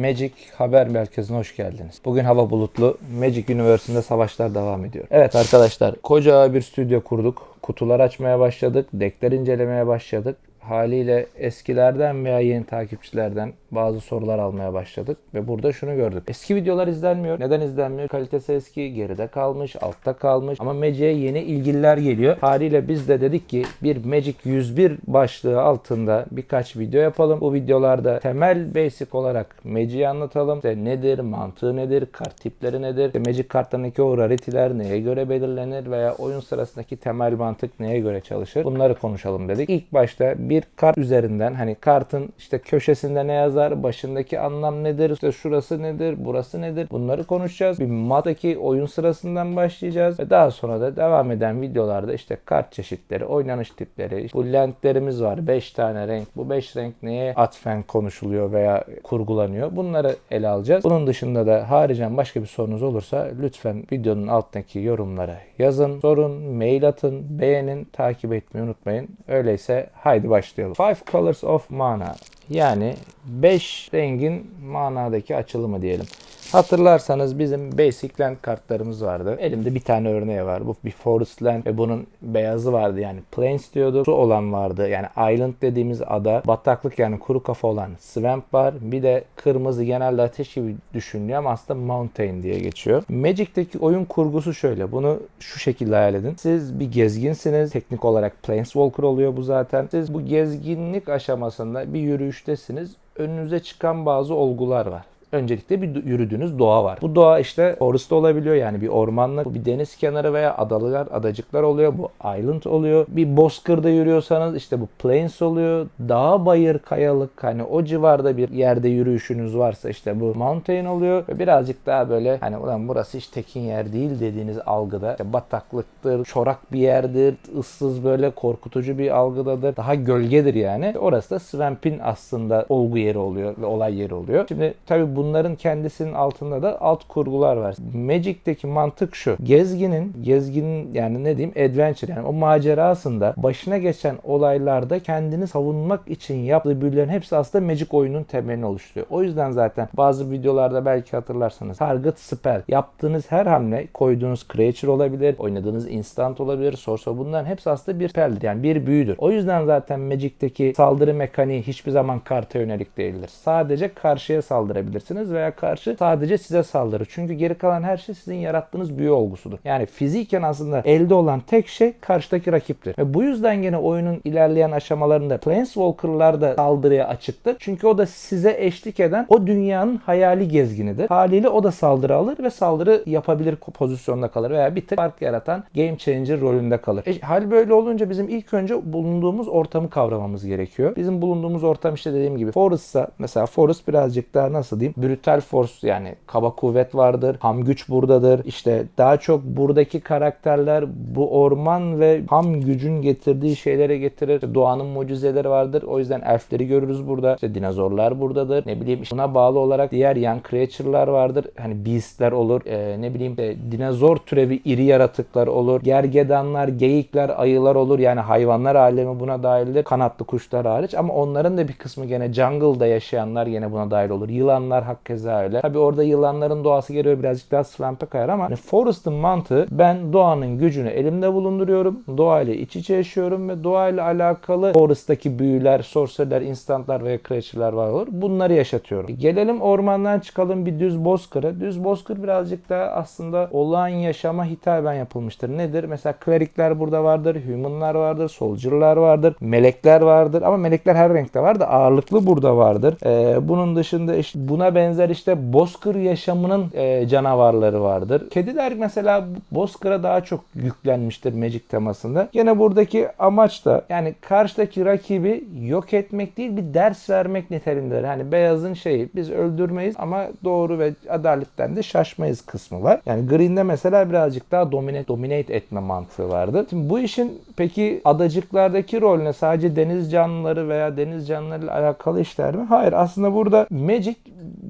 Magic Haber Merkezi'ne hoş geldiniz. Bugün hava bulutlu. Magic University'de savaşlar devam ediyor. Evet arkadaşlar koca bir stüdyo kurduk. Kutular açmaya başladık. Deckler incelemeye başladık. Haliyle eskilerden veya yeni takipçilerden bazı sorular almaya başladık ve burada şunu gördük. Eski videolar izlenmiyor. Neden izlenmiyor? Kalitesi eski, geride kalmış, altta kalmış ama Magic'e yeni ilgililer geliyor. Haliyle biz de dedik ki bir Magic 101 başlığı altında birkaç video yapalım. Bu videolarda temel basic olarak Magic'i anlatalım. İşte nedir, mantığı nedir, kart tipleri nedir, işte Magic kartlarındaki o rarity'ler neye göre belirlenir veya oyun sırasındaki temel mantık neye göre çalışır? Bunları konuşalım dedik. İlk başta bir kart üzerinden hani kartın işte köşesinde ne yazar, başındaki anlam nedir, işte şurası nedir, burası nedir bunları konuşacağız. Bir maddaki oyun sırasından başlayacağız ve daha sonra da devam eden videolarda işte kart çeşitleri, oynanış tipleri, bu lentlerimiz var 5 tane renk. Bu 5 renk neye atfen konuşuluyor veya kurgulanıyor? Bunları ele alacağız. Bunun dışında da haricen başka bir sorunuz olursa lütfen videonun altındaki yorumlara yazın, sorun, mail atın, beğenin, takip etmeyi unutmayın. Öyleyse haydi başlayalım. Five Colors of Mana yani 5 rengin manadaki açılımı diyelim. Hatırlarsanız bizim Basic Land kartlarımız vardı. Elimde bir tane örneği var. Bu bir Forest Land ve bunun beyazı vardı yani Plains diyorduk. Su olan vardı yani Island dediğimiz ada. Bataklık yani kuru kafa olan Swamp var. Bir de kırmızı genelde ateş gibi düşünülüyor ama aslında Mountain diye geçiyor. Magic'teki oyun kurgusu şöyle. Bunu şu şekilde hayal edin. Siz bir gezginsiniz. Teknik olarak Planeswalker oluyor bu zaten. Siz bu gezginlik aşamasında bir yürüyüştesiniz. Önünüze çıkan bazı olgular var öncelikle bir yürüdüğünüz doğa var. Bu doğa işte forest olabiliyor yani bir ormanlık, bir deniz kenarı veya adalılar, adacıklar oluyor. Bu island oluyor. Bir bozkırda yürüyorsanız işte bu plains oluyor. Dağ, bayır, kayalık hani o civarda bir yerde yürüyüşünüz varsa işte bu mountain oluyor. Ve birazcık daha böyle hani ulan burası hiç tekin yer değil dediğiniz algıda işte bataklıktır, çorak bir yerdir, ıssız böyle korkutucu bir algıdadır. Daha gölgedir yani. Orası da Swamp'in aslında olgu yeri oluyor ve olay yeri oluyor. Şimdi tabii bu bunların kendisinin altında da alt kurgular var. Magic'teki mantık şu. Gezginin, gezginin yani ne diyeyim adventure yani o macerasında başına geçen olaylarda kendini savunmak için yaptığı büyülerin hepsi aslında Magic oyunun temelini oluşturuyor. O yüzden zaten bazı videolarda belki hatırlarsanız target spell yaptığınız her hamle koyduğunuz creature olabilir, oynadığınız instant olabilir, source bunların hepsi aslında bir spelldir yani bir büyüdür. O yüzden zaten Magic'teki saldırı mekaniği hiçbir zaman karta yönelik değildir. Sadece karşıya saldırabilirsiniz veya karşı sadece size saldırır. Çünkü geri kalan her şey sizin yarattığınız büyü olgusudur. Yani fiziken aslında elde olan tek şey karşıdaki rakiptir. Ve bu yüzden gene oyunun ilerleyen aşamalarında Planeswalker'lar da saldırıya açıktır. Çünkü o da size eşlik eden o dünyanın hayali gezginidir. Haliyle o da saldırı alır ve saldırı yapabilir pozisyonda kalır veya bir tık fark yaratan game changer rolünde kalır. E, hal böyle olunca bizim ilk önce bulunduğumuz ortamı kavramamız gerekiyor. Bizim bulunduğumuz ortam işte dediğim gibi Forest'sa mesela Forest birazcık daha nasıl diyeyim brutal force yani kaba kuvvet vardır. Ham güç buradadır. İşte daha çok buradaki karakterler bu orman ve ham gücün getirdiği şeylere getirir. İşte doğanın mucizeleri vardır. O yüzden elfleri görürüz burada. İşte dinozorlar buradadır. Ne bileyim işte buna bağlı olarak diğer yan creature'lar vardır. Hani beast'ler olur. Ee, ne bileyim işte dinozor türevi iri yaratıklar olur. Gergedanlar, geyikler, ayılar olur. Yani hayvanlar alemi buna dahildir. Kanatlı kuşlar hariç ama onların da bir kısmı gene jungle'da yaşayanlar gene buna dahil olur. Yılanlar hakeza öyle. Tabi orada yılanların doğası geliyor birazcık daha swamp'e kayar ama hani Forest'ın mantığı ben doğanın gücünü elimde bulunduruyorum. Doğayla iç içe yaşıyorum ve doğayla alakalı Forest'taki büyüler, sorcerer'ler, instantlar veya creature'lar var olur. Bunları yaşatıyorum. Gelelim ormandan çıkalım bir düz bozkıra. Düz bozkır birazcık daha aslında olağan yaşama hitaben yapılmıştır. Nedir? Mesela klerikler burada vardır, humanlar vardır, soldier'lar vardır, melekler vardır ama melekler her renkte var da ağırlıklı burada vardır. Ee, bunun dışında işte buna benzer işte bozkır yaşamının e, canavarları vardır. Kediler mesela bozkıra daha çok yüklenmiştir Magic temasında. Yine buradaki amaç da yani karşıdaki rakibi yok etmek değil bir ders vermek niteliğindedir. Hani beyazın şeyi biz öldürmeyiz ama doğru ve adaletten de şaşmayız kısmı var. Yani Green'de mesela birazcık daha dominate, dominate etme mantığı vardı. Şimdi bu işin peki adacıklardaki rol ne? Sadece deniz canlıları veya deniz canlılarıyla alakalı işler mi? Hayır aslında burada Magic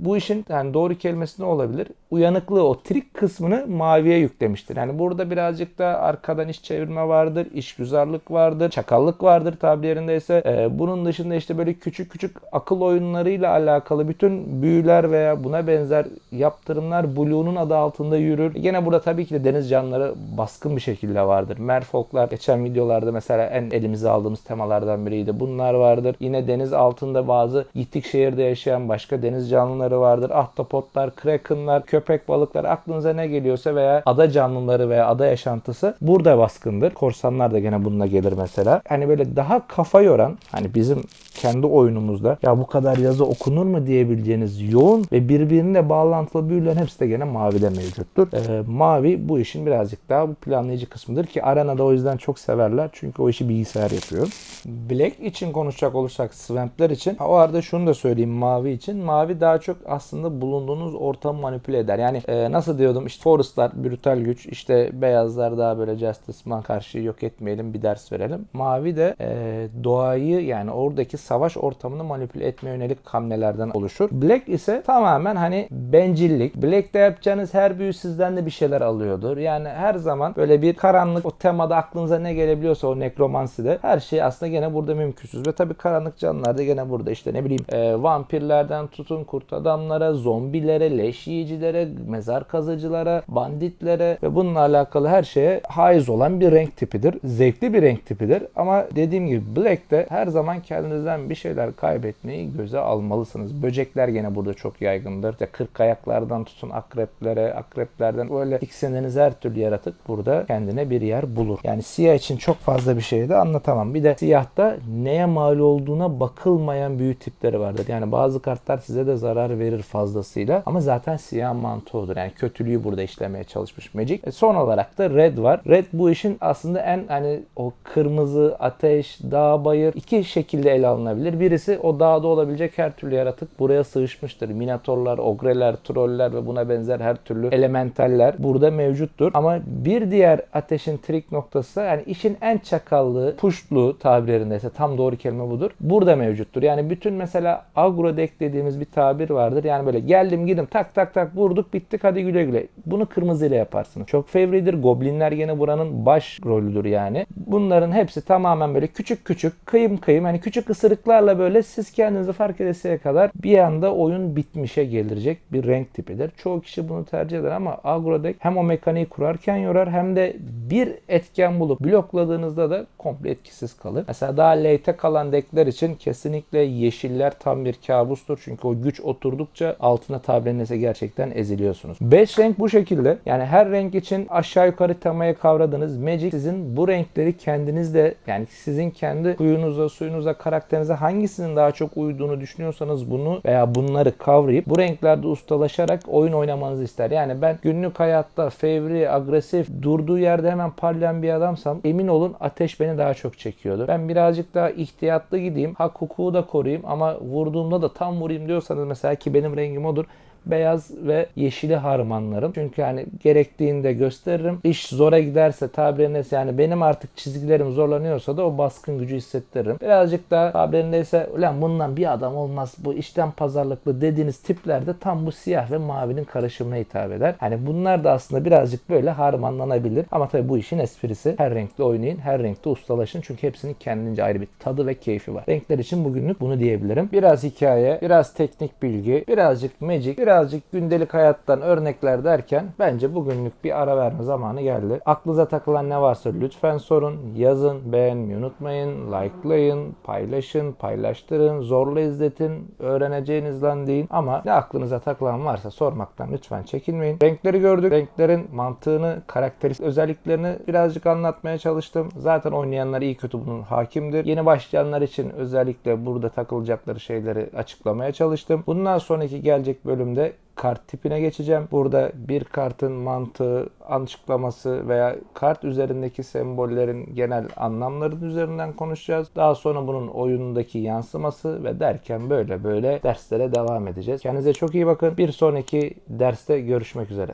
bu işin yani doğru kelimesi ne olabilir? uyanıklığı o trik kısmını maviye yüklemiştir. Yani burada birazcık da arkadan iş çevirme vardır, işgüzarlık vardır, çakallık vardır tabirlerindeyse. Ee, bunun dışında işte böyle küçük küçük akıl oyunlarıyla alakalı bütün büyüler veya buna benzer yaptırımlar Blue'nun adı altında yürür. Gene burada tabii ki de deniz canlıları baskın bir şekilde vardır. Merfolklar geçen videolarda mesela en elimize aldığımız temalardan biriydi. Bunlar vardır. Yine deniz altında bazı yitik şehirde yaşayan başka deniz canlıları vardır. Ahtapotlar, krakenlar, köpek balıklar aklınıza ne geliyorsa veya ada canlıları veya ada yaşantısı burada baskındır. Korsanlar da gene bununla gelir mesela. Hani böyle daha kafa yoran hani bizim kendi oyunumuzda ya bu kadar yazı okunur mu diyebileceğiniz yoğun ve birbirine bağlantılı büyülerin hepsi de gene mavide mevcuttur. Ee, mavi bu işin birazcık daha bu planlayıcı kısmıdır ki arenada o yüzden çok severler. Çünkü o işi bilgisayar yapıyor. Black için konuşacak olursak Swamp'ler için o arada şunu da söyleyeyim mavi için. Mavi daha çok aslında bulunduğunuz ortamı manipüle eder. Yani e, nasıl diyordum işte Forest'lar brutal güç işte beyazlar daha böyle Justice'man karşı yok etmeyelim bir ders verelim. Mavi de e, doğayı yani oradaki savaş ortamını manipüle etmeye yönelik hamlelerden oluşur. Black ise tamamen hani bencillik. Black'te yapacağınız her büyü sizden de bir şeyler alıyordur. Yani her zaman böyle bir karanlık o temada aklınıza ne gelebiliyorsa o nekromanside her şey aslında gene burada mümkünsüz. Ve tabii karanlık canlılar da gene burada işte ne bileyim e, vampirlerden tutun kurt adamlara, zombilere, leş yiyicilere, mezar kazıcılara, banditlere ve bununla alakalı her şeye haiz olan bir renk tipidir. Zevkli bir renk tipidir. Ama dediğim gibi Black'te her zaman kendinizden bir şeyler kaybetmeyi göze almalısınız. Böcekler gene burada çok yaygındır. İşte kırk ayaklardan tutun akreplere, akreplerden böyle tiksindiğiniz her türlü yaratık burada kendine bir yer bulur. Yani siyah için çok fazla bir şey de anlatamam. Bir de siyahta neye mal olduğuna bakılmayan büyü tipleri vardır. Yani bazı kartlar size de zarar verir fazlasıyla ama zaten siyah mantığı. Yani kötülüğü burada işlemeye çalışmış Magic. E son olarak da Red var. Red bu işin aslında en hani o kırmızı, ateş, dağ, bayır iki şekilde ele alınabilir. Birisi o dağda olabilecek her türlü yaratık buraya sığışmıştır. Minatorlar, ogreler, troller ve buna benzer her türlü elementaller burada mevcuttur. Ama bir diğer ateşin trik noktası yani işin en çakallığı, puştluğu tabirlerindeyse tam doğru kelime budur. Burada mevcuttur. Yani bütün mesela agro deck dediğimiz bir tabir vardır. Yani böyle geldim gidim tak tak tak vurduk bittik hadi güle güle. Bunu kırmızıyla yaparsınız. Çok fevridir. Goblinler gene buranın baş rolüdür yani. Bunların hepsi tamamen böyle küçük küçük kıyım kıyım hani küçük ısırıklarla böyle siz kendinizi fark edesiye kadar bir anda oyun bitmişe gelecek bir renk tipidir. Çoğu kişi bunu tercih eder ama agro deck hem o mekaniği kurarken yorar hem de bir etken bulup blokladığınızda da komple etkisiz kalır. Mesela daha late kalan deckler için kesinlikle yeşiller tam bir kabustur. Çünkü o güç oturdukça altına tabirlenirse gerçekten eziliyorsunuz. 5 renk bu şekilde. Yani her renk için aşağı yukarı temayı kavradınız. Magic sizin bu renkleri kendinizde yani sizin kendi huyunuza, suyunuza, karakterinize hangisinin daha çok uyduğunu düşünüyorsanız bunu veya bunları kavrayıp bu renklerde ustalaşarak oyun oynamanızı ister. Yani ben günlük hayatta fevri, agresif, durduğu yerde hemen parlayan bir adamsam emin olun ateş beni daha çok çekiyordu. Ben birazcık daha ihtiyatlı gideyim, hak hukuku da koruyayım ama vurduğumda da tam vurayım diyorsanız mesela ki benim rengim odur beyaz ve yeşili harmanlarım. Çünkü yani gerektiğinde gösteririm. İş zora giderse tabirindeyse yani benim artık çizgilerim zorlanıyorsa da o baskın gücü hissettiririm. Birazcık daha tabirindeyse ulan bundan bir adam olmaz bu işten pazarlıklı dediğiniz tiplerde tam bu siyah ve mavinin karışımına hitap eder. Hani bunlar da aslında birazcık böyle harmanlanabilir. Ama tabii bu işin esprisi. Her renkte oynayın. Her renkte ustalaşın. Çünkü hepsinin kendince ayrı bir tadı ve keyfi var. Renkler için bugünlük bunu diyebilirim. Biraz hikaye, biraz teknik bilgi, birazcık magic, birazcık gündelik hayattan örnekler derken bence bugünlük bir ara verme zamanı geldi. Aklınıza takılan ne varsa lütfen sorun, yazın, beğenmeyi unutmayın, likelayın, paylaşın, paylaştırın, zorla izletin, öğreneceğiniz lan deyin. Ama ne aklınıza takılan varsa sormaktan lütfen çekinmeyin. Renkleri gördük. Renklerin mantığını, karakteristik özelliklerini birazcık anlatmaya çalıştım. Zaten oynayanlar iyi kötü bunun hakimdir. Yeni başlayanlar için özellikle burada takılacakları şeyleri açıklamaya çalıştım. Bundan sonraki gelecek bölümde kart tipine geçeceğim. Burada bir kartın mantığı, açıklaması veya kart üzerindeki sembollerin genel anlamların üzerinden konuşacağız. Daha sonra bunun oyundaki yansıması ve derken böyle böyle derslere devam edeceğiz. Kendinize çok iyi bakın. Bir sonraki derste görüşmek üzere.